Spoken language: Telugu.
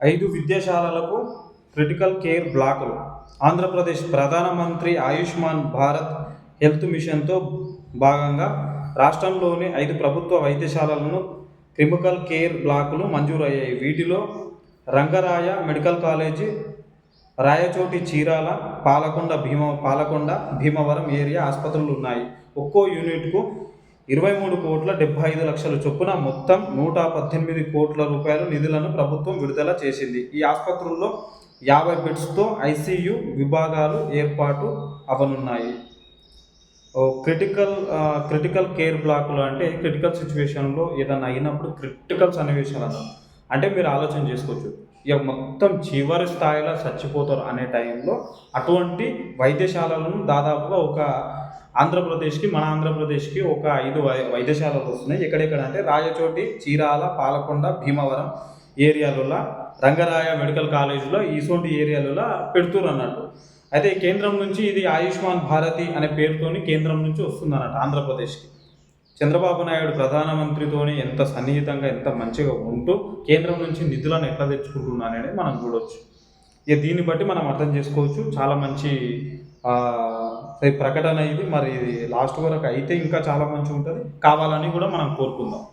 ఐదు విద్యాశాలలకు క్రిటికల్ కేర్ బ్లాకులు. ఆంధ్రప్రదేశ్ ప్రధానమంత్రి ఆయుష్మాన్ భారత్ హెల్త్ మిషన్తో భాగంగా రాష్ట్రంలోని ఐదు ప్రభుత్వ వైద్యశాలలను క్రిమికల్ కేర్ బ్లాకులు మంజూరయ్యాయి. వీటిలో Rangaraya medical college Rayachoti Chirala Palakonda Bhima Palakonda Bhimavaram area ఆసుపత్రులు ఉన్నాయి. ఒక్కో యూనిట్కు ఇరవై మూడు కోట్ల డెబ్బై ఐదు లక్షల చొప్పున మొత్తం నూట పద్దెనిమిది కోట్ల రూపాయల నిధులను ప్రభుత్వం విడుదల చేసింది. ఈ ఆసుపత్రుల్లో యాభై బెడ్స్తో ఐసీయూ విభాగాలు ఏర్పాటు అవనున్నాయి. క్రిటికల్ క్రిటికల్ కేర్ బ్లాకులు అంటే క్రిటికల్ సిచ్యువేషన్లో ఏదైనా అయినప్పుడు క్రిటికల్ సన్నివేశాలు అన్నారు అంటే మీరు ఆలోచన చేసుకోవచ్చు. ఇక మొత్తం చివరి స్థాయిలో చచ్చిపోతారు అనే టైంలో అటువంటి వైద్యశాలలను దాదాపుగా ఒక ఆంధ్రప్రదేశ్కి మన ఆంధ్రప్రదేశ్కి ఒక ఐదు వై వైద్యశాలలు వస్తున్నాయి. ఎక్కడెక్కడ అంటే రాయచోటి చీరాల పాలకొండ భీమవరం ఏరియాలలో రంగరాయ మెడికల్ కాలేజీలో ఈసోంటి ఏరియాలలో పెడుతురు అన్నట్టు. అయితే కేంద్రం నుంచి ఇది ఆయుష్మాన్ భారతి అనే పేరుతోని కేంద్రం నుంచి వస్తుందన్నట్టు ఆంధ్రప్రదేశ్కి. చంద్రబాబు నాయుడు ప్రధానమంత్రితోని ఎంత సన్నిహితంగా ఎంత మంచిగా ఉంటూ కేంద్రం నుంచి నిధులను ఎట్లా తెచ్చుకుంటున్నానని మనం చూడవచ్చు ఇక దీన్ని బట్టి మనం అర్థం చేసుకోవచ్చు. చాలా మంచి ప్రకటన ఇది మరి ఇది లాస్ట్ వరకు అయితే ఇంకా చాలా మంచిగా ఉంటుంది కావాలని కూడా మనం కోరుకుందాం.